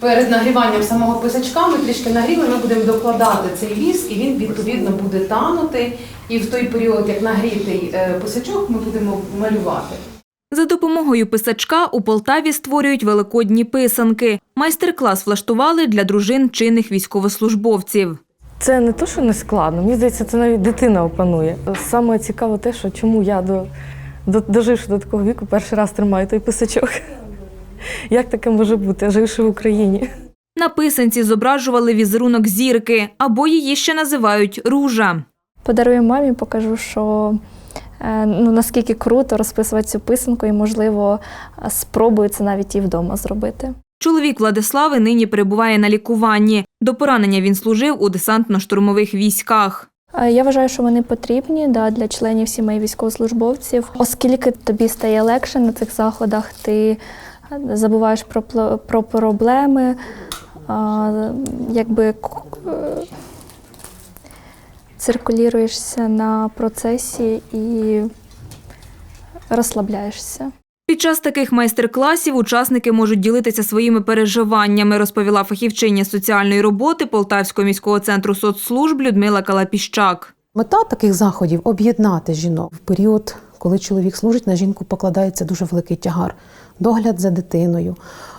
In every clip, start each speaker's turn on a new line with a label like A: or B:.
A: Перед нагріванням самого писачка ми трішки нагріли, ми будемо докладати цей віск, і він відповідно буде танути. І в той період, як нагрітий е, писачок, ми будемо малювати.
B: За допомогою писачка у Полтаві створюють великодні писанки. Майстер-клас влаштували для дружин чинних військовослужбовців.
C: Це не то, що не складно. Мені здається, це навіть дитина опанує. Саме цікаво те, що чому я до, до, доживши до такого віку, перший раз тримаю той писачок. Як таке може бути, живши в Україні?
B: На писанці зображували візерунок зірки, або її ще називають ружа.
D: Подарую мамі, покажу, що е, ну, наскільки круто розписувати цю писанку, і, можливо, спробую це навіть і вдома зробити.
B: Чоловік Владислави нині перебуває на лікуванні. До поранення він служив у десантно-штурмових військах.
D: Е, Я вважаю, що вони потрібні да, для членів сімей військовослужбовців, оскільки тобі стає легше на цих заходах, ти забуваєш про, про проблеми, а, якби циркулюєшся на процесі і розслабляєшся.
B: Під час таких майстер-класів учасники можуть ділитися своїми переживаннями, розповіла фахівчиня соціальної роботи Полтавського міського центру соцслужб Людмила Калапіщак.
E: Мета таких заходів об'єднати жінок в період, коли чоловік служить, на жінку покладається дуже великий тягар. Догляд за дитиною.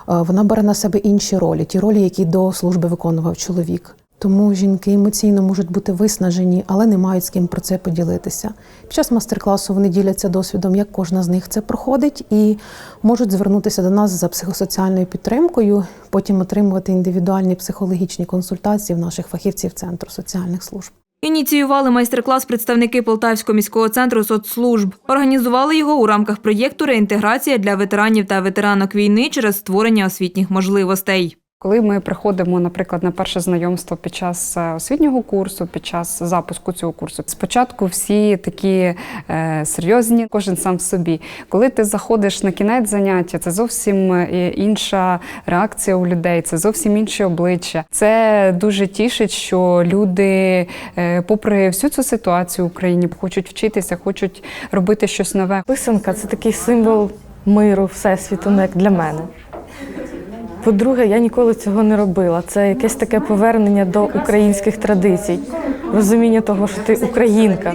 E: Е, Вона бере на себе інші ролі, ті ролі, які до служби виконував чоловік. Тому жінки емоційно можуть бути виснажені, але не мають з ким про це поділитися. Під час мастер-класу вони діляться досвідом, як кожна з них це проходить, і можуть звернутися до нас за психосоціальною підтримкою, потім отримувати індивідуальні психологічні консультації в наших фахівців Центру соціальних служб.
B: Ініціювали майстер-клас представники Полтавського міського центру соцслужб. Організували його у рамках проєкту Реінтеграція для ветеранів та ветеранок війни через створення освітніх можливостей.
F: Коли ми приходимо, наприклад, на перше знайомство під час е, освітнього курсу, під час запуску цього курсу, спочатку всі такі е, серйозні, кожен сам в собі. Коли ти заходиш на кінець заняття, це зовсім е, інша реакція у людей, це зовсім інші обличчя. Це дуже тішить, що люди, е, попри всю цю ситуацію в Україні, хочуть вчитися, хочуть робити щось нове.
C: Писанка це такий символ миру, всесвіту, ну, як для мене. По-друге, я ніколи цього не робила. Це якесь таке повернення до українських традицій, розуміння того, що ти українка,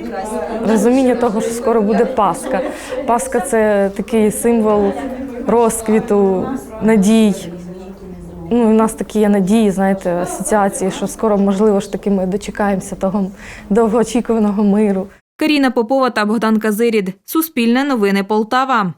C: розуміння того, що скоро буде Пасха. Пасха це такий символ розквіту, надій. Ну, у нас такі є надії, знаєте, асоціації, що скоро, можливо ж таки, ми дочекаємося того довгоочікуваного миру.
B: Каріна Попова та Богдан Казирід. Суспільне новини Полтава.